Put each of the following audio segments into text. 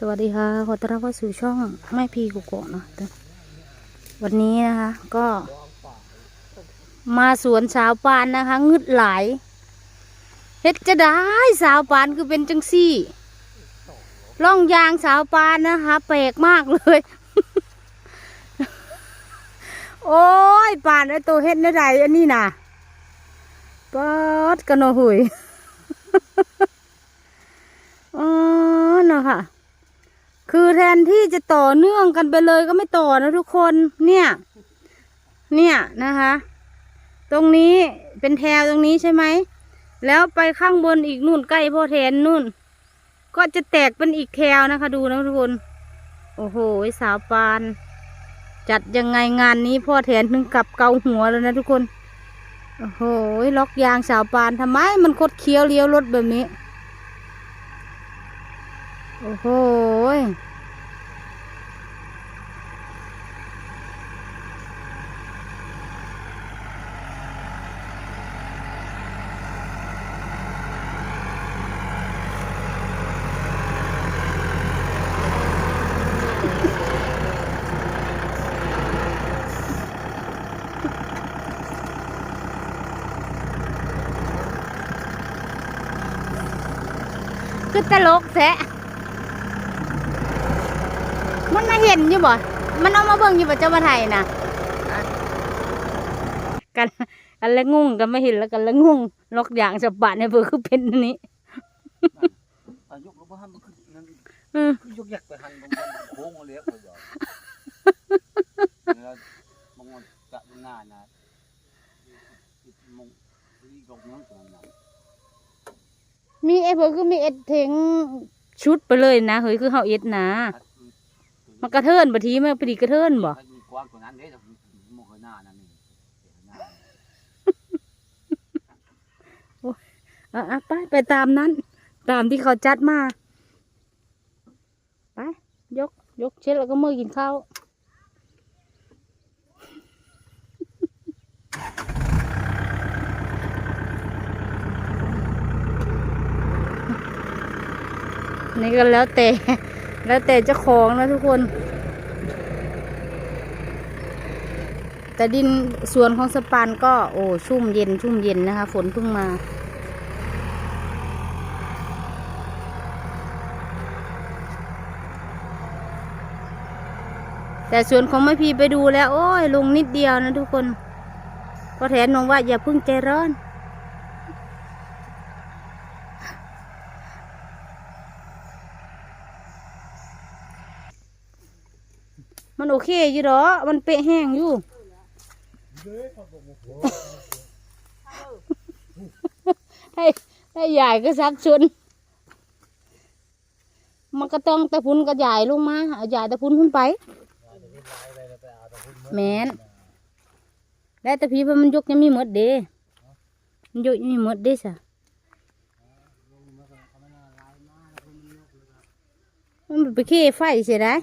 สวัสดีค่ะขอต้อนรับเข้าสู่ช่องแม่พีกุโกะเนาะวันนี้นะคะ ก็ มาสวนสาวปานนะคะ งึดหลายเฮ็ดจะได้สาวปานคือเป็นจังซี่ล่องยางสาวปานนะคะแปลกมากเลย โอ้ยปานไอตัวเฮ็ดในใดอันนี้น่ะปอดกันเนาะหุยอ๋อเนาะค่ะ คือแทนที่จะต่อเนื่องกันไปเลยก็ไม่ต่อนะทุกคนเนี่ย เนี่ยนะคะ ตรงนี้เป็นแถวตรงนี้ใช่ไหม แล้วไปข้างบนอีกนู่นใกล้พ่อแทนนู่น ก็จะแตกเป็นอีกแถวนะคะ ดูนะทุกคน โอ้โหสาวปาน จัดยังไงงานนี้พ่อแทนถึงกลับเกาหัวแล้วนะทุกคน โอ้โหล็อกยางสาวปานทำไมมันคดเคี้ยวเลี้ยวรถแบบนี้ โอ้โหยคือตลกแท้ มันมาเห็นอยู่บ่ มันเอามาเบิ่งอยู่บ่เจ้ามาไทยนะกันกันละงุ่งกันไม่เห็นแล้วกันละงุ่งลอกอย่างสะบาดเนี่ยเพื่อคือเป็นอันนี้อายุก็บ่ทันมันคือนั่นอืมคือยกยักไปหันบ่มันโค้งเอาแล้วก็ยอมแล้วมองจะหน้านะมองนี่กองนั้นตรงนั้นมีไอ้เพื่อคือมีเอ็ดเทงชุดไปเลยนะเฮ้ยคือเฮาเอ็ดนะ มันกระเทินบทีมันพอดีกระเทินบ่ถ้ามีกว้างกว่านั้นเด้แต่มองหน้านั่นนี่หน้าอะอะไปไปตามนั้น ตามที่เขาจัดมาไปยก ยกเช็ดแล้วก็มือกินข้าวนี่ก็แล้วแต่ แล้วแต่เจ้าของนะทุกคน แต่ดินสวนของสปันก็โอ้ชุ่มเย็นชุ่มเย็นนะคะ ฝนเพิ่งมาแต่สวนของแม่พีไปดูแล้ว โอ้ยลงนิดเดียวนะทุกคน ก็แถนมองว่าอย่าเพึ่งใจร้อน มันโอเคอยู่หรอมันเปะแห้งอยู่ให้ให้ใหญ่ก็ซักชนมันก็ต้องตะพุนก็ใหญ่ลงมาเอาใหญ่ตะพุนขึ้นไป แมนแล้ต่พี่เพราะมันยกยังมีหมดเด้มันยกยังมีหมดเด้สะมันไปขี้ไฟเสียได้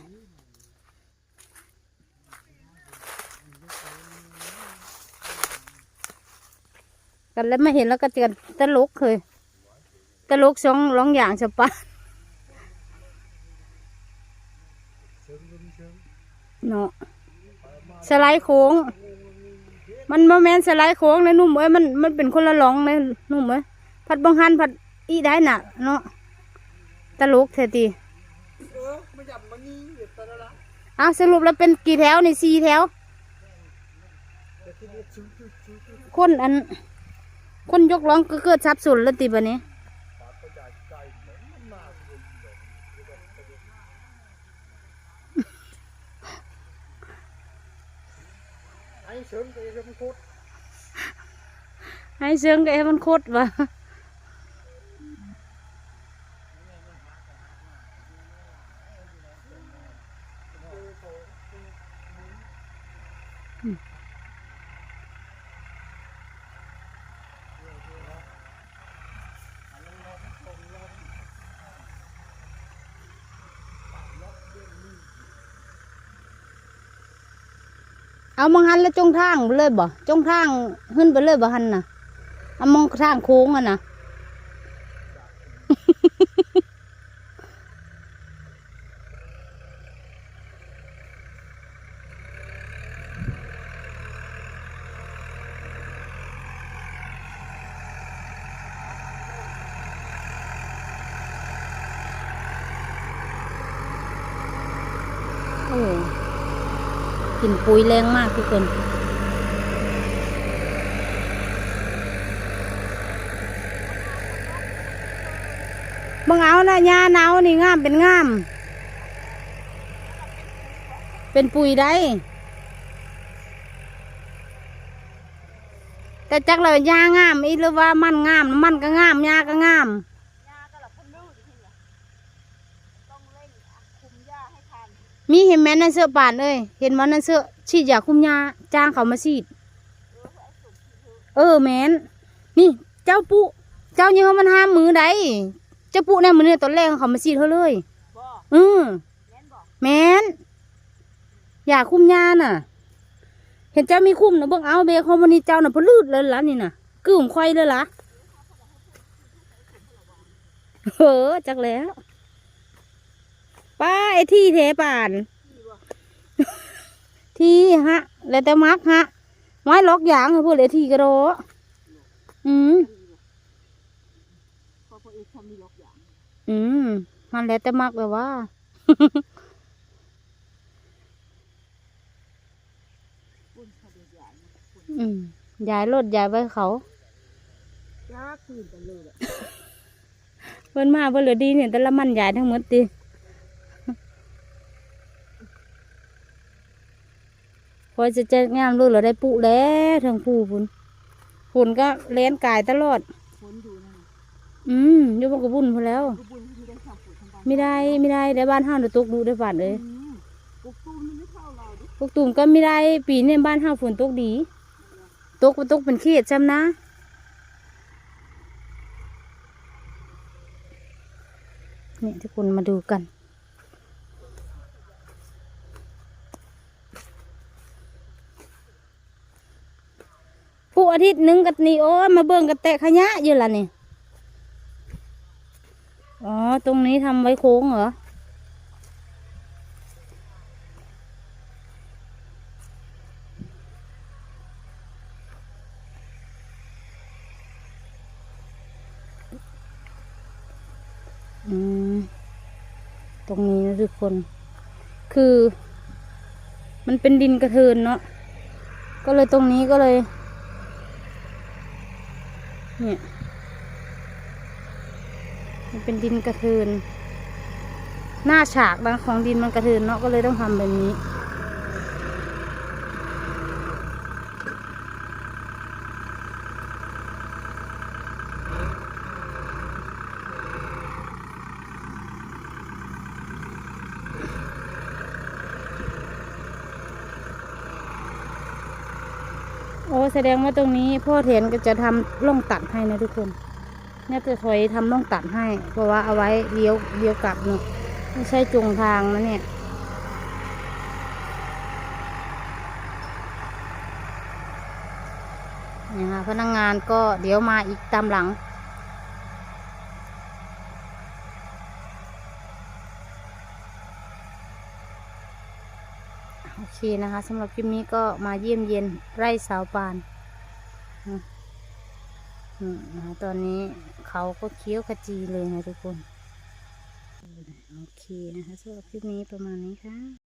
กันแล้วไม่เห็นแล้วก็เตือนตลกเคยตลกสองร้องอย่างสปะเนาะสไลด์โค้ง มันโมแมนสไลด์โค้งเลยนุ่มเอ้ยมันมันเป็นคนละร้องเลยนุ่มเอ้ยผัดบังหันผัดอีได้น่ะเนาะตลกแท้ตีเออมันยับมันนี่เอาสรุปแล้วเป็นกี่แถวนี่สี่แถวแต่ที่นี่ชิ้นชิ้นชิ้นชิ้นคนอัน คนยกร้องก็เกิดสับสนแล้วตีบะนี้ปากก็ใหญ่ใจเหมือนมันมาเลยไอ้เสริมก็ยังโคตร ให้เชิงก็ให้มันโคต เอามองหันแล้วจงทางไปเลยบ่จงทางขึ้นไปเลยบ่หันน่ะเอามองทางโค้งอะนะ โอ้ กลิ่นปุ๋ยแรงมากทุกคนบังเอานะยาเนานี่งามเป็นงาม เป็นปุ๋ยได้ แต่จักเลยยางามอีหรือว่ามันงาม มันก็งามยาก็งาม มีเห็นแม่นั่นเสื้อป่านเอ้ยเห็นมันนั่นเสื้อฉีดยาคุมยาจ้างเขามาฉีด เออแมนนี่ เจ้าปุเจ้ายังมันห้ามมือใดเจ้าปุเนี่ยมือเนี่ยตอนแรกเขามาฉีดเขาเลยเออแมนยาคุมยาน่ะ เห็นเจ้ามีคุ้มนะเบิ่งเอาเบคอมันนี่เจ้าน่ะพลืดเลยล่ะนี่น่ะกึ่มควายเลยล่ะเออจักแล้ว ป้าไอ้ที่เทป่าน ที่ฮะ แล้วแต่มักฮะ ไม้ล็อกยางให้พวกเลยที่กระโดดอืมอืมมันแล้วแต่มักแบบว่าอืมย้ายรถย้ายไว้เขายากคืนกันเลยแหละเพิ่นมาเพิ่นเหลือดีเนี่ยแต่ละมันย้ายทั้งหมดติ พอจะเจองามรู้เหรอได้ปุแล้วทางผู้พุ่นพุ่นก็เล่นกายตลอดฝนอยู่นั่นอืมอยู่บนกระบุญพอแล้วกบุญที่ได้ทำปุ๋ยทำบ้านไม่ได้ไม่ได้ได้บ้านห้าเดี๋ยวตกดูได้บาดเลยอืมกุ๊กตุ้มมันไม่เท่าเราดิพวกตุ่มก็ไม่ได้ปีนี้บ้านห้าฝนตกดี ตกตกเป็นเขตจำนะเนี่ยทุกคนมาดูกัน อาทิตย์นึ่งกับนี่โอ้ยมาเบิ่งกับแตะขยะอยู่ละนี่อ๋อ ตรงนี้ทำไว้โค้งเหรออืมตรงนี้นะทุกคน คือ มันเป็นดินกระเทินเนาะ ก็เลยตรงนี้ก็เลย เนี่ยมันเป็นดินกระเทือนหน้าฉากนะของดินมันกระเทือนเนาะก็เลยต้องทำแบบนี้ อ้แสดงว่าตรงนี้พ่อเถนก็จะทำร่องตัดให้นะทุกคนเนี่ยจะถอยทำร่องตัดให้ เพราะว่าเอาไว้เลี้ยวเลี้ยวกลับเนาะไม่ใช่จงทางนะเนี่ยนี่ค่ะพนักงงานก็เดี๋ยวมาอีกตามหลัง โอเคนะคะสำหรับคลิปนี้ก็มาเยี่ยมเย็นไร่สาวปานนะตอนนี้เขาก็เคี้ยวขจีเลยนะทุกคน โอเคนะคะสำหรับคลิปนี้ประมาณนี้ค่ะ